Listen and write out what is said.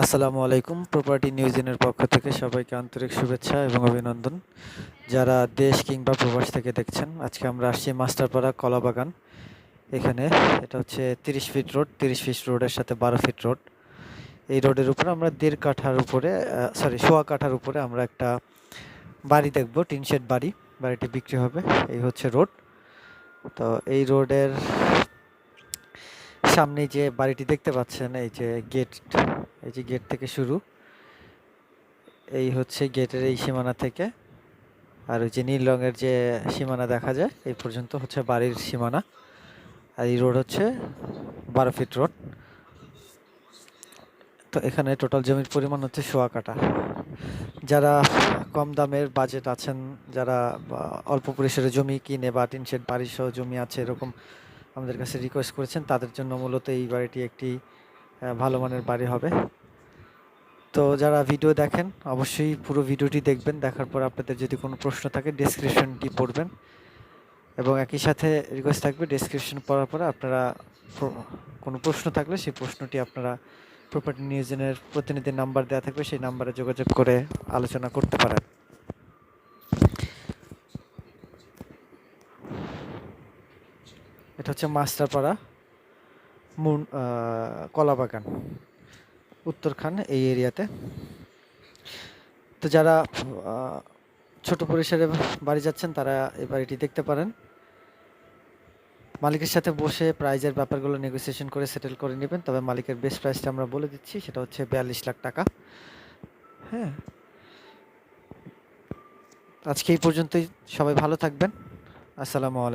আসসালামু আলাইকুম প্রপার্টি নিউজিনের পক্ষ থেকে সবাইকে আন্তরিক শুভেচ্ছা এবং অভিনন্দন। যারা দেশ কিংবা প্রবাস থেকে দেখছেন, আজকে আমরা আসছি মাস্টারপাড়া কলাবাগান। এখানে এটা হচ্ছে তিরিশ ফিট রোড তিরিশ ফিট রোডের সাথে বারো ফিট রোড এই রোডের উপরে আমরা দেড় কাঠার উপরে সরি সোয়া কাঠার উপরে আমরা একটা বাড়ি দেখব, টিন শেড বাড়ি। বাড়িটি বিক্রি হবে, এই হচ্ছে রোড তো এই রোডের সামনে যে বাড়িটি দেখতে পাচ্ছেন, এই যে গেট এই যে গেট থেকে শুরু, এই হচ্ছে গেটের এই সীমানা থেকে, আর ওই যে নীল রঙের যে সীমানা দেখা যায়, এই পর্যন্ত হচ্ছে বাড়ির সীমানা, আর এই রোড হচ্ছে বারো ফিট রোড তো এখানে টোটাল জমির পরিমাণ হচ্ছে সোয়া কাটা যারা কম দামের বাজেট আছেন, যারা অল্প পরিসরে জমি কিনে বা টিন শেড বাড়ি সহ জমি আছে, এরকম আমাদের কাছে রিকোয়েস্ট করেছেন, তাদের জন্য মূলত এই বাড়িটি একটি ভালো মানের বাড়ি হবে। তো যারা ভিডিও দেখেন, অবশ্যই পুরো ভিডিওটি দেখবেন, দেখার পর আপনাদের যদি কোনো প্রশ্ন থাকে ডেসক্রিপশনটি পড়বেন। এবং একই সাথে রিকোয়েস্ট থাকবে ডেসক্রিপশন পড়ার পরে আপনারা কোনো প্রশ্ন থাকলে সেই প্রশ্নটি আপনারা প্রপার্টি নিউজনের প্রতিনিধির নাম্বার দেওয়া থাকবে, সেই নাম্বারে যোগাযোগ করে আলোচনা করতে পারেন। এটা হচ্ছে মাস্টারপাড়া মুন কলাবাগান, উত্তরখান এই এরিয়াতে। তো যারা ছোট পরিসরে বাড়ি যাচ্ছেন, তারা এই বাড়িটি দেখতে পারেন। মালিকের সাথে বসে প্রাইজের ব্যাপারগুলো নেগোসিয়েশন করে সেটেল করে নেবেন, তবে মালিকের বেস্ট প্রাইসটা আমরা বলে দিচ্ছি, সেটা হচ্ছে বিয়াল্লিশ লাখ টাকা। হ্যাঁ। আজকে এই পর্যন্তই, সবাই ভালো থাকবেন। আসসালামু আলাইকুম।